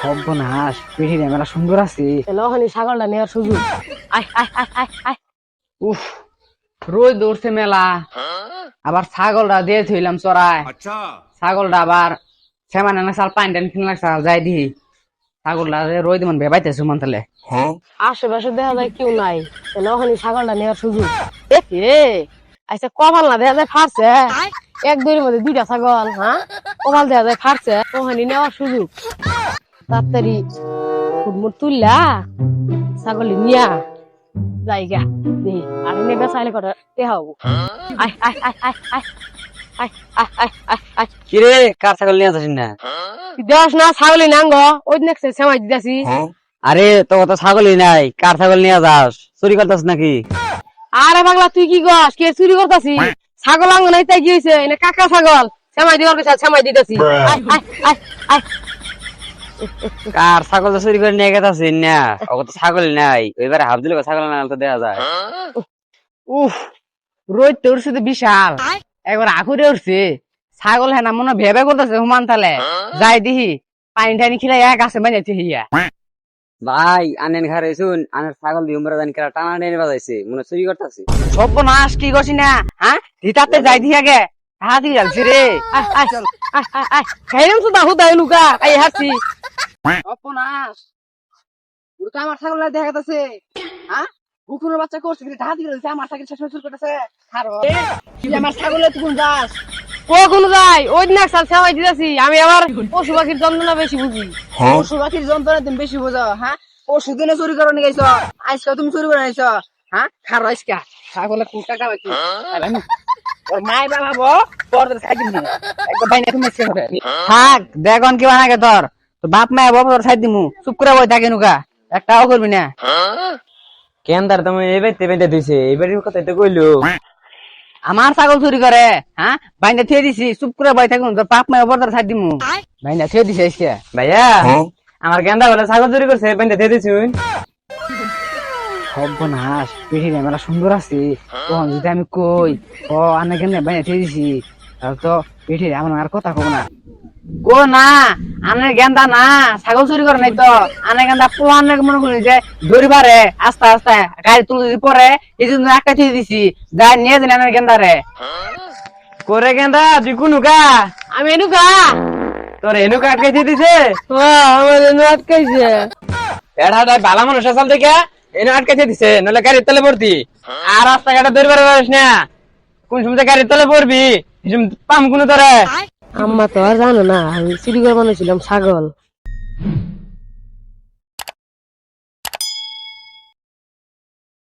সর্বনাশ পিঠির মেলা সুন্দর আছে। তাহলে ছাগলটা নেওয়ার সুযোগ। আয় আয় আয় আয় আয়। উফ। রোজ দৌড়ছে মেলা। আবার ছাগলটা দিয়ে থইলাম চড়ায়। ছাগলটা আবার সেমানে না সাল পানি টানি কিনে লাগছে যাই দিহি। ছাগলটা রোদ মন ভেবাইতে সুমন তাহলে আশেপাশে দেখা যায় কেউ নাই। ছাগলটা নেওয়ার সুযোগ। এ আচ্ছা কপাল না দেখা যায় এক দইয়ের মধ্যে দুইটা ছাগল হ্যাঁ? ওমাল দেখা যায় ফাটছে ওখানে নেওয়ার সুযোগ। তাড়াতাড়ি ফুটমুট তুললা ছাগল নিয়া জায়গা আর এনে বেচাইলে কটা দেহা হব। কিরে কার ছাগল নিয়ে আসিস না? দেওয়াস না ছাগলি নাঙ্গ ওই নেক্সে সেমাই দিতেছি। হ্যাঁ? আরে তো তো ছাগলই নাই। কার ছাগল নিয়ে যাস? চুরি করতাস নাকি? আরে পাগলা তুই কি গস কে চুরি করতাছিস ছাগল আঙ্গ নাই তাই কি হয়েছে এনে কাকা ছাগল সেমাই দিবার পেছা সেমাই দিতেছি। আয় আয় আয় আয়। কার ছাগল তো চুরি করে নিয়ে গেছে না। ওকে তো ছাগলই নাই। এবারে হাফ দিলে ছাগল না তো দেখা যায়। উফ রোদ তো উঠছে তো বিশাল। একবার আকুরে উঠছে। ছাগল হ্যাঁ না মনে হয় ভেবে করতেছে হুমান তালে যাই দিহি পানি টানি খিলাই এক আছে মানে হিয়া। ভাই আনেন ঘরে শুন। আনের ছাগল দিয়ে উমরা জানি কেরা টানা টেনে বাজাইছে। মনে চুরি করতেছে। সব নাশ কি করছি না? হ্যাঁ? দিতাতে যাই দি আগে হ্যাঁ দিয়ে যাচ্ছি রে খাইলাম তো দাহু দাই লুকা আই হাসি। অপনাশ ওর তো আমার ছাগল দেখা যাচ্ছে। হ্যাঁ? কুকুরের বাচ্চা করছে ঢা দিয়ে আমার ছাগল শেষ করতেছে। আমার ছাগলে তুই যাস ও কোন যাই ওই নেক্সট সাল সেমাই দিতেছি। আমি আবার পশু পাখির যন্ত্রণা বেশি বুঝি। পশু পাখির যন্ত্রণা তুমি বেশি বোঝো হ্যাঁ? পশু দিনে চুরি করে নিয়ে গেছো আজকে তুমি চুরি করে নিয়েছো হ্যাঁ? খারো আজকে। ছাগলে কোন টাকা পাচ্ছি ওর মাই বাবা বো তোর খাই দিবি একদম বাইনা তুমি সে হবে থাক দেখন কি বানাকে তোর? তো বাপ মায় বাবা তোর খাই দিমু। চুপ করে বই থাকে নুকা একটাও করবি না। কেন্দার তুমি এবার তেবেতে দিছে এবারের কথা তো কইলো। আমার ছাগল চুরি করে হ্যাঁ? বাইনা থিয়ে দিছি চুপ করে বাই থাকুন তোর পাপ মায় অবর ছাড় দিমু। বাইনা থিয়ে দিছে আজকে। ভাইয়া আমার গেন্দা বলে ছাগল চুরি করছে বাইনা থিয়ে দিছুন সর্বনাশ পিঠি মেলা সুন্দর আছে। তখন যদি আমি কই ও আনা কেন বাইনা থিয়ে দিছি? তো পিঠি আমার আর কথা কব না। কো না আনের গেন্দা না ছাগল চুরি করে নাই তো। আনে গেন্দা মনে করি যে ধরিবারে আস্তে আস্তে গাড়ি তুলে পরে এই জন্য একটা দিছি যাই নিয়ে দিন গেন্দা রে করে গেন্দা তুই কোনুকা আমি এনুকা। তোর এনু কাটকে দিয়ে দিছে? আমার এনু আটকাইছে। ভালো মানুষ আসাল থেকে এনু আটকে দিয়ে দিছে নলে গাড়ির তলে পড়তি। আর রাস্তাঘাটে দৌড়বার পারিস না। কোন সময় গাড়ির তলে পড়বি? পাম কোনো তোরা? আম্মা তো আর জানো না আমি চুরি করে বানাইছিলাম ছাগল।